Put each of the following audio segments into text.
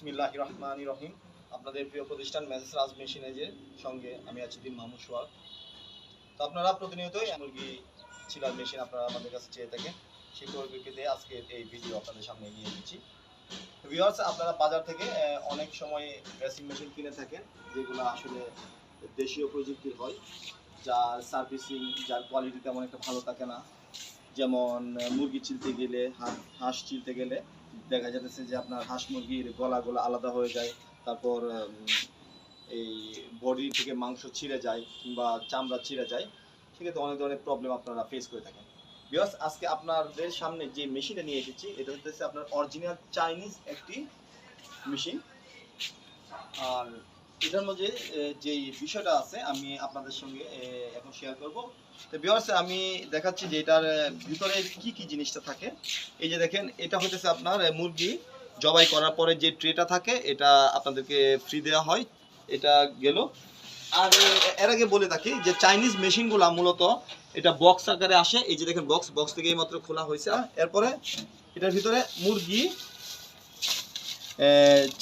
বিসমিল্লাহ রহমান রহিম। আপনাদের প্রিয় প্রতিষ্ঠান মেসেজ রাজ মেশিনেজের সঙ্গে আমি আছি দিন মাহমুদ সোয়ার তো আপনারা প্রতিনিয়তই মুরগি চিলার মেশিন আপনারা আমাদের কাছে চেয়ে থাকেন। সেই পরিপ্রেক্ষিতে আজকে এই ভিডিও আপনাদের সামনে নিয়ে এসেছি। ভিউয়ার্স আপনারা বাজার থেকে অনেক সময় ড্রেসিং মেশিন কিনে থাকেন, যেগুলো আসলে দেশীয় প্রযুক্তির হয়, যার সার্ভিসিং যার কোয়ালিটি তেমন একটা ভালো থাকে না। যেমন, মুরগি চিলতে গেলে হাঁস চিলতে গেলে দেখা যাচ্ছে যে আপনার হাঁস মুরগির গলাগুলো আলাদা হয়ে যায়, তারপর এই বডি থেকে মাংস ছিঁড়ে যায় কিংবা চামড়া ছিঁড়ে যায়, সেক্ষেত্রে অনেক ধরনের প্রবলেম আপনারা ফেস করে থাকেন। বিকজ আজকে আপনাদের সামনে যে মেশিনটা নিয়ে এসেছি, এটা হচ্ছে আপনার অরিজিনাল চাইনিজ একটি মেশিন আর এটার মধ্যে যে বিষয়টা আছে, আমি আপনাদের সঙ্গে এখন শেয়ার করব। তো বিয়ার্স আমি দেখাচ্ছি যে এটার ভিতরে কি কি জিনিসটা থাকে। এই যে দেখেন, এটা হইতেছে আপনার মুরগি। জবাই করার পরে যে ট্রেটা থাকে, এটা আপনাদেরকে ফ্রি দেওয়া হয়। এটা গেল। আর এর আগে বলে থাকি যে চাইনিজ মেশিনগুলো মূলত এটা বক্স আকারে আসে। এই যে দেখেন বক্স বক্স থেকে এই মাত্র খোলা হয়েছে। এরপরে এটার ভিতরে মুরগি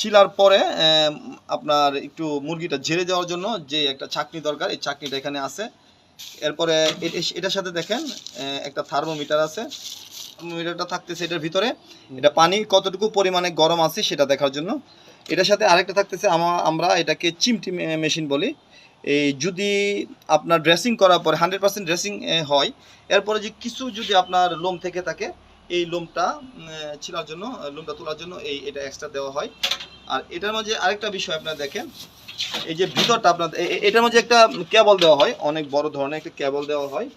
চিলার পরে আপনার একটু মুরগিটা ঝেড়ে দেওয়ার জন্য যে একটা চাকনি দরকার, এই চাকনিটা এখানে আছে। এরপরে এটার সাথে দেখেন একটা থার্মোমিটার আছে। থার্মোমিটারটা থাকতেছে এটার ভিতরে। এটা পানি কতটুকু পরিমাণে গরম আছে সেটা দেখার জন্য। এটার সাথে আরেকটা থাকতেছে আমা- আমরা এটাকে চিমটি মেশিন বলি। এই যদি আপনার ড্রেসিং করার পরে হান্ড্রেড পার্সেন্ট ড্রেসিং হয়, এরপরে যে কিছু যদি আপনার লোম থেকে থাকে, এই লোমটা ছিলার জন্য, লোমটা তোলার জন্য এই এটা এক্সট্রা দেওয়া হয়। আর এটার মধ্যে আরেকটা বিষয় আপনারা দেখেন, এই যে ভিতরটা আপনার এটার মধ্যে একটা কেবল দেওয়া হয়, অনেক বড় ধরনের একটা কেবল দেওয়া হয়,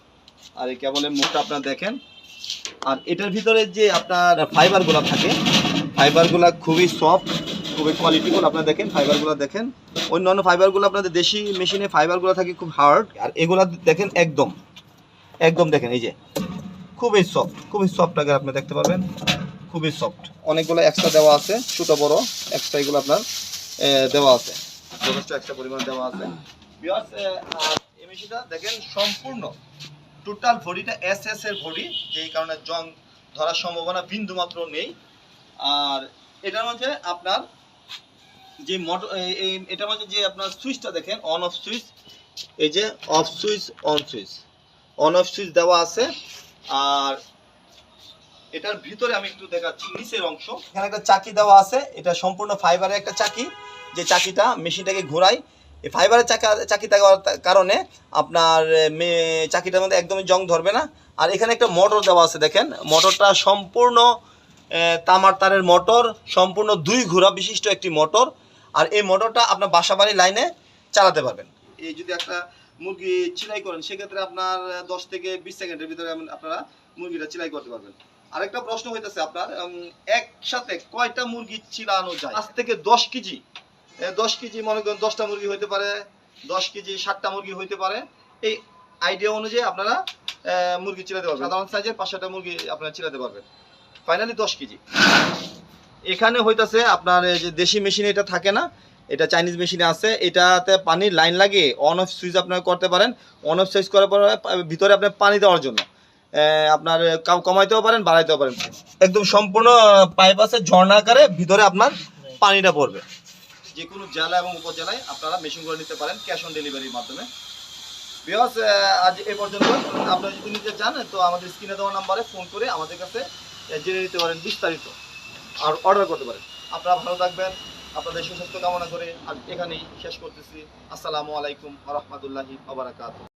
আর এই কেবলের মুখটা আপনারা দেখেন। আর এটার ভিতরে যে আপনার ফাইবারগুলো থাকে, ফাইবারগুলো খুবই সফট, খুবই কোয়ালিটিফুল আপনারা দেখেন ফাইবারগুলো দেখেন। অন্যান্য ফাইবারগুলো আপনাদের দেশি মেশিনে ফাইবারগুলো থাকে খুব হার্ড আর এগুলা দেখেন একদম একদম দেখেন, এই যে। খুবই সফট খুবই সফট আগে আপনি দেখতে পাবেন খুবই সফট অনেকগুলো এক্সট্রা দেওয়া আছে, ছোট, বড় এক্সট্রা এগুলো আপনার দেওয়া আছে। যথেষ্ট এক্সট্রা পরিমাণ দেওয়া আছে। দেখেন সম্পূর্ণ টোটাল ভরিটা এস এস এর ভরি, যেই কারণে জং ধরার সম্ভাবনা বিন্দু মাত্র নেই। আর এটার মধ্যে আপনার যে মোটর এটার মধ্যে যে আপনার সুইচটা দেখেন অন অফ সুইচ এই যে off switch on switch on off switch দেওয়া আছে। আর এটার ভিতরে আমি একটু দেখাচ্ছি নিচের অংশ। এখানে একটা চাকি দেওয়া আছে এটা সম্পূর্ণ ফাইবারের একটা চাকি। যে চাকিটা মেশিনটাকে ঘোরায় এই ফাইবারের চাকা চাকি থাকার কারণে আপনার চাকিটার মধ্যে একদমই জং ধরবে না। আর এখানে একটা মোটর দেওয়া আছে দেখেন। মোটরটা সম্পূর্ণ তামার তারের মোটর সম্পূর্ণ দুই ঘোরা বিশিষ্ট একটি মোটর আর এই মোটরটা আপনার বাসা বাড়ির লাইনে চালাতে পারবেন। এই যদি একটা মুরগি চিলাই করেন সেক্ষেত্রে আপনার দশ থেকে বিশ সেকেন্ডের ভিতরে আপনারা মুরগিটা চিলাই করতে পারবেন। আরেকটা প্রশ্ন হইতেছে আপনার একসাথে কয়টা মুরগি চিলানো যায়? আজ থেকে দশ কেজি। দশ কেজি মনে করেন দশটা মুরগি হইতে পারে, দশ কেজি ষাটটা মুরগি হইতে পারে। এই আইডিয়া অনুযায়ী আপনারা মুরগি চিলাতে পারবেন। সাধারণ সাইজের পাঁচশোটা মুরগি আপনারা চিলাতে পারবেন। ফাইনালি দশ কেজি। এখানে হইতাছে আপনার যে দেশি মেশিন এটা থাকে না, এটা চাইনিজ মেশিনে আছে। এটাতে পানির লাইন লাগে অন অফ সুইচ আপনারা করতে পারেন। অন অফ সুইচ করার পরে, ভিতরে আপনার পানি দেওয়ার জন্য। আপনার কাম- কমাইতেও পারেন, বাড়াইতেও পারেন। একদম সম্পূর্ণ পাইপ আছে ঝর্ণা আকারে ভিতরে আপনার পানিটা পড়বে। যে কোনো জেলা এবং উপজেলায় আপনারা মেশিন করে নিতে পারেন ক্যাশ অন ডেলিভারির মাধ্যমে। বিকজ আজ এ পর্যন্ত আপনারা যদি নিতে চান, তো আমাদের স্ক্রিনে দেওয়া নাম্বারে ফোন করে আমাদের কাছে জেনে নিতে পারেন বিস্তারিত। আর অর্ডার করতে পারেন। আপনারা ভালো থাকবেন, আপনাদের সুস্বাস্থ্য কামনা করে আর এখানেই শেষ করতেছি। আসসালামু আলাইকুম রহমতুল্লাহি আবরাকাত